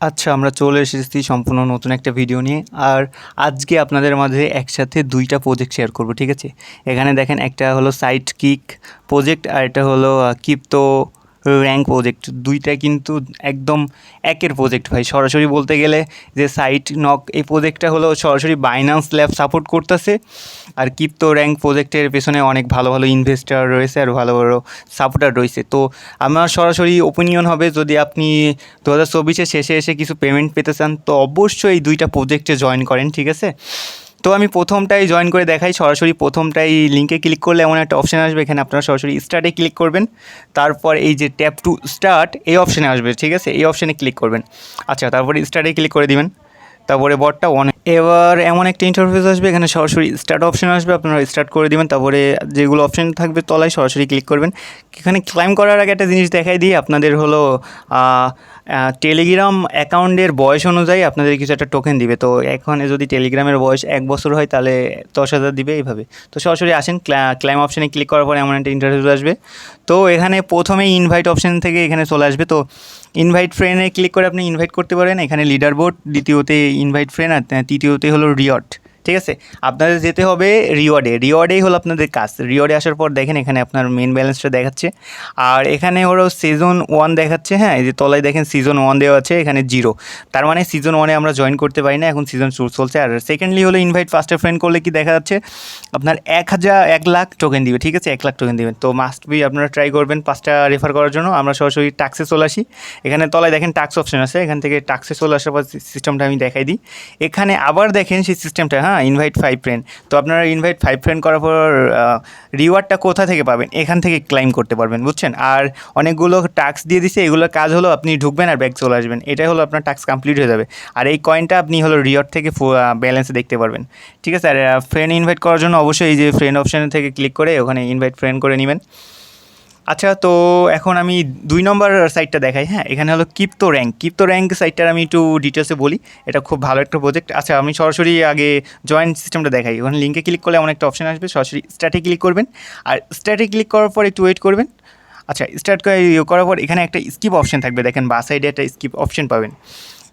আচ্ছা আমরা চলে এসেছি সম্পূর্ণ নতুন একটা ভিডিও নিয়ে। আর আজকে আপনাদের মাঝে একসাথে দুইটা প্রজেক্ট শেয়ার করব, ঠিক আছে? এখানে দেখেন একটা হলো সাইট কিক প্রজেক্ট আর এটা হলো কিপ্তো র্যাঙ্ক প্রজেক্ট দুইটা কিন্তু একদম একের প্রজেক্ট ভাই। সরাসরি বলতে গেলে যে সাইট নক এই প্রজেক্টটা হলো সরাসরি বাইনান্স ল্যাব সাপোর্ট করতেছে। আর কিপ্তো র্যাঙ্ক প্রজেক্টের পেছনে অনেক ভালো ভালো ইনভেস্টার রয়েছে আর ভালো ভালো সাপোর্টার রয়েছে। তো আমার সরাসরি ওপিনিয়ন হবে, যদি আপনি দু হাজার চব্বিশের শেষে এসে কিছু পেমেন্ট পেতে চান, তো অবশ্যই এই দুইটা প্রজেক্টে জয়েন করেন, ঠিক আছে? তো আমি প্রথমটাই জয়েন করে দেখাই, সরাসরি প্রথমটাই লিঙ্কে ক্লিক করলে এমন একটা অপশান আসবে, এখানে আপনারা সরাসরি স্টার্টে ক্লিক করবেন। তারপর এই যে ট্যাপ টু স্টার্ট এই অপশানে আসবে, ঠিক আছে? এই অপশানে ক্লিক করবেন। আচ্ছা তারপরে স্টার্টে ক্লিক করে দিবেন। তারপরে বটটা অন এবার এমন একটা ইন্টারফেস আসবে, এখানে সরাসরি স্টার্ট অপশন আসবে, আপনারা স্টার্ট করে দিবেন, তারপরে যেগুলো অপশন থাকবে তলায় সরাসরি ক্লিক করবেন। এখানে ক্লাইম করার আগে একটা জিনিস দেখাই দিই, আপনাদের হলো টেলিগ্রাম অ্যাকাউন্টের বয়স অনুযায়ী আপনাদের কিছু একটা টোকেন দিবে। তো এখানে যদি টেলিগ্রামের বয়স এক বছর হয়, তাহলে দশ হাজার দিবে এইভাবে। তো সরাসরি আসেন ক্লাইম অপশানে ক্লিক করার পরে এমন একটা ইন্টারভিউ আসবে। তো এখানে প্রথমে ইনভাইট অপশান থেকে এখানে চলে আসবে। তো ইনভাইট ফ্রেন্ডে ক্লিক করে আপনি ইনভাইট করতে পারেন। এখানে লিডার বোর্ড দ্বিতীয়তে ইনভাইট ফ্রেন্ড আর তৃতীয়তে হলো রিওয়ার্ড ঠিক আছে? আপনাদের যেতে হবে রিওয়ার্ডে। রিওয়ার্ডেই হলো আপনাদের কাজ। রিওয়ার্ডে আসার পর দেখেন এখানে আপনার মেন ব্যালেন্সটা দেখাচ্ছে। আর এখানে হলো সিজন ওয়ান দেখাচ্ছে হ্যাঁ? এই যে তলায় দেখেন সিজন ওয়ান দেওয়া আছে, এখানে জিরো তার মানে সিজন ওয়ানে আমরা জয়েন করতে পারি না, এখন সিজন টু চলছে। আর সেকেন্ডলি হলো ইনভাইট ফার্স্টে ফ্রেন্ড করলে কি দেখা যাচ্ছে? আপনার এক হাজার এক লাখ টোকেন দিবে, ঠিক আছে? এক লাখ টোকেন দিবেন তো মাস্ট বি আপনারা ট্রাই করবেন পাঁচটা রেফার করার জন্য। আমরা সরাসরি টাক্সে চলে আসি। এখানে তলায় দেখেন টাক্স অপশন আছে। এখান থেকে টাক্সে চলে আসার পর সিস্টেমটা আমি দেখাই দিই। এখানে আবার দেখেন সেই সিস্টেমটা হ্যাঁ? ইনভাইট ফাইভ ফ্রেন্ড তো আপনারা ইনভাইট ফাইভ ফ্রেন্ড করার পর রিওয়ার্ডটা কোথা থেকে পাবেন? এখান থেকে ক্লাইম করতে পারবেন, বুঝছেন? আর অনেকগুলো টাস্ক দিয়ে দিছে, এগুলোর কাজ হলো আপনি ঢুকবেন আর ব্যাগ চলে আসবেন। এটাই হলো আপনার টাস্ক কমপ্লিট হয়ে যাবে। আর এই কয়েনটা আপনি হলো রিওয়ার্ড থেকে ব্যালেন্সে দেখতে পারবেন। ঠিক আছে? আর ফ্রেন্ড ইনভাইট করার জন্য অবশ্যই এই যে ফ্রেন্ড অপশান থেকে ক্লিক করে ওখানে ইনভাইট ফ্রেন্ড করে নেবেন। আচ্ছা তো এখন আমি দুই নম্বর সাইটটা দেখাই হ্যাঁ? এখানে হলো কিপ্তো র্যাঙ্ক কিপ্তো র্যাঙ্ক সাইটটার আমি একটু ডিটেলসে বলি। এটা খুব ভালো একটা প্রজেক্ট আচ্ছা আমি সরাসরি আগে জয়েন্ট সিস্টেমটা দেখাই। ওখানে লিঙ্কে ক্লিক করলে এমন একটা অপশন আসবে। সরাসরি স্টার্টে ক্লিক করবেন। আর স্টার্টে ক্লিক করার পর একটু ওয়েট করবেন। আচ্ছা স্টার্ট করার পর এখানে একটা স্কিপ অপশন থাকবে। দেখেন, বা সাইডে একটা স্কিপ অপশন পাবেন।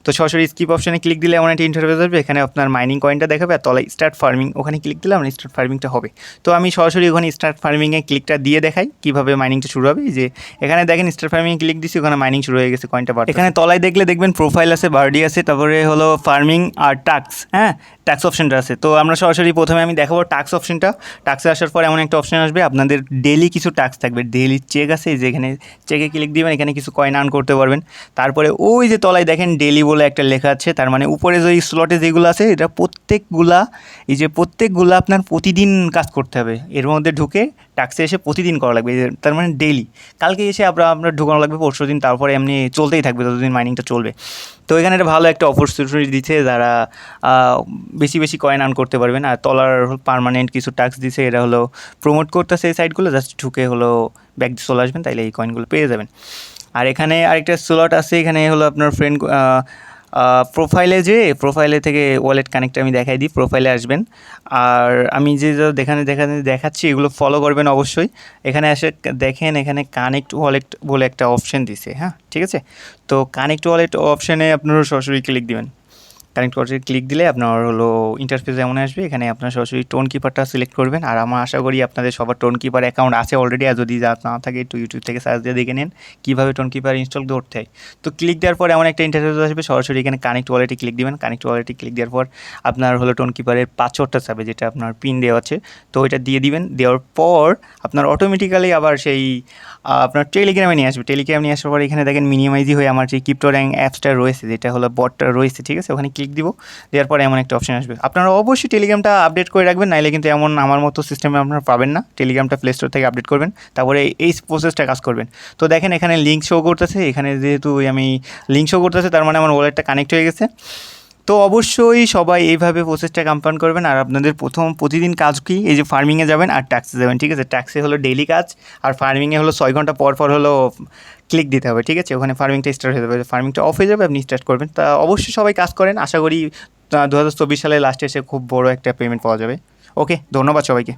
তো সরাসরি স্কিপ অপশানে ক্লিক দিলে এমন একটা ইন্টারভিউ আসবে, এখানে আপনার মাইনিং কয়েনটা দেখাবে আর তলায় স্টার্ট ফার্মিং ওখানে ক্লিক দিলে আমার স্টার্ট ফার্মিংটা হবে। তো আমি সরাসরি ওখানে স্টার্ট ফার্মিংয়ে ক্লিকটা দিয়ে দেখাই, কীভাবে মাইনিংটা শুরু হবে। যে এখানে দেখেন স্টার্ট ফার্মিংয়ে ক্লিক দিচ্ছি ওখানে মাইনিং শুরু হয়ে গেছে কয়েনটা বার এখানে তলায় দেখলে দেখবেন প্রোফাইল আছে বার্ডি আছে, তারপরে হলো ফার্মিং আর টাক্স হ্যাঁ? ট্যাক্স অপশানটা আছে। তো আমরা সরাসরি প্রথমে আমি দেখাবো ট্যাক্স অপশানটা ট্যাক্সে আসার পর এমন একটা অপশন আসবে, আপনাদের ডেলি কিছু ট্যাক্স থাকবে। ডেলি চেক আছে যেখানে চেকে ক্লিক দিবেন, এখানে কিছু কয়েন আর্ন করতে পারবেন। তারপরে ওই যে তলায় দেখেন ডেলি বলে একটা লেখা আছে, তার মানে উপরে যে স্লটে যেগুলো আছে, এটা প্রত্যেকগুলা, এই যে প্রত্যেকগুলো আপনার প্রতিদিন কাজ করতে হবে। এর মধ্যে ঢুকে টাক্সে এসে প্রতিদিন করা লাগবে তার মানে ডেইলি কালকে এসে আপনার আপনার ঢুকানো লাগবে পরশু দিন তারপরে এমনি চলতেই থাকবে ততদিন মাইনিংটা চলবে। তো এখানে একটা ভালো একটা অপরচুনিটি দিচ্ছে যারা বেশি বেশি কয়েন আর্ন করতে পারবেন আর তলার পারমানেন্ট কিছু ট্যাক্স দিছে এটা হলো প্রমোট করতেছে এই সাইটগুলো জাস্ট ঢুকে হলো ব্যাগ চলে আসবেন, তাইলে এই কয়েনগুলো পেয়ে যাবেন। আর এখানে আরেকটা স্লট আছে, এখানে হলো আপনার ফ্রেন্ড প্রোফাইলে যে প্রোফাইলে থেকে ওয়ালেট কানেক্ট আমি দেখাই দিই প্রোফাইলে আসবেন। আর আমি যে দেখানে দেখানে, দেখাচ্ছি, এগুলো ফলো করবেন অবশ্যই। এখানে এসে দেখেন, এখানে কানেক্ট ওয়ালেট বলে একটা অপশন দিছে হ্যাঁ ঠিক আছে? তো কানেক্ট ওয়ালেট অপশানে আপনারা সরাসরি ক্লিক দিবেন। কানেক্ট করতে ক্লিক দিলে আপনার হলো ইন্টারফেস এমন আসবে, এখানে আপনার সরাসরি টোন কিপারটা সিলেক্ট করবেন। আর আমার আশা করি আপনাদের সবার টোন কিপার অ্যাকাউন্ট আছে অলরেডি আর যদি না থাকে একটু ইউটিউব থেকে সার্চ দিয়ে দেখে নেন কীভাবে টোন কিপার ইনস্টল করতে হয়। তো ক্লিক দেওয়ার পর এমন একটা ইন্টারফেস আসবে, সরাসরি এখানে কানেক্ট ওয়ালেটে ক্লিক দিবেন। কানেক্ট ওয়ালেটে ক্লিক দেওয়ার পর আপনার হলো টোন কিপারের পাসওয়ার্ডটা যাবে যেটা আপনার পিন দেওয়া আছে। তো ওইটা দিয়ে দিবেন, দেওয়ার পর আপনার অটোমেটিক্যালি আবার সেই আপনার টেলিগ্রামে নিয়ে আসবে। টেলিগ্রামে নিয়ে আসার পর এখানে দেখেন মিনিমাইজি হয়ে আমার যে ক্রিপ্টো র্যাঙ্ক অ্যাপসটা রয়েছে, যেটা হলো বটটা রয়েছে, ঠিক আছে? ওখানে ক্লিক দিব, দেওয়ার পরে এমন একটা অপশন আসবে। আপনারা অবশ্যই টেলিগ্রামটা আপডেট করে রাখবেন, নাইলে কিন্তু এমন আমার মতো সিস্টেমে আপনারা পাবেন না। টেলিগ্রামটা প্লে স্টোর থেকে আপডেট করবেন, তারপরে এই প্রসেসটা কাজ করবেন। তো দেখেন এখানে লিঙ্ক শো করতেছে, এখানে যেহেতু আমি লিঙ্ক শো করতেছে, তার মানে আমার ওয়ালেটটা কানেক্ট হয়ে গেছে। তো অবশ্যই সবাই এইভাবে প্রসেসটা কম্পাউন্ড করবেন। আর আপনাদের প্রথম প্রতিদিন কাজ কি? এই যে ফার্মিংয়ে যাবেন আর ট্যাক্সে যাবেন, ঠিক আছে? ট্যাক্সে হলো ডেলি কাজ, আর ফার্মিংয়ে হলো ছয় ঘণ্টা পর পর হলো ক্লিক দিতে হবে, ঠিক আছে? ওখানে ফার্মিংটা স্টার্ট হয়ে যাবে ফার্মিংটা অফ হয়ে যাবে, আপনি স্টার্ট করবেন। তা অবশ্যই সবাই কাজ করেন। আশা করি দু হাজার চব্বিশ সালে লাস্টে এসে খুব বড় একটা পেমেন্ট পাওয়া যাবে। ওকে ধন্যবাদ সবাইকে।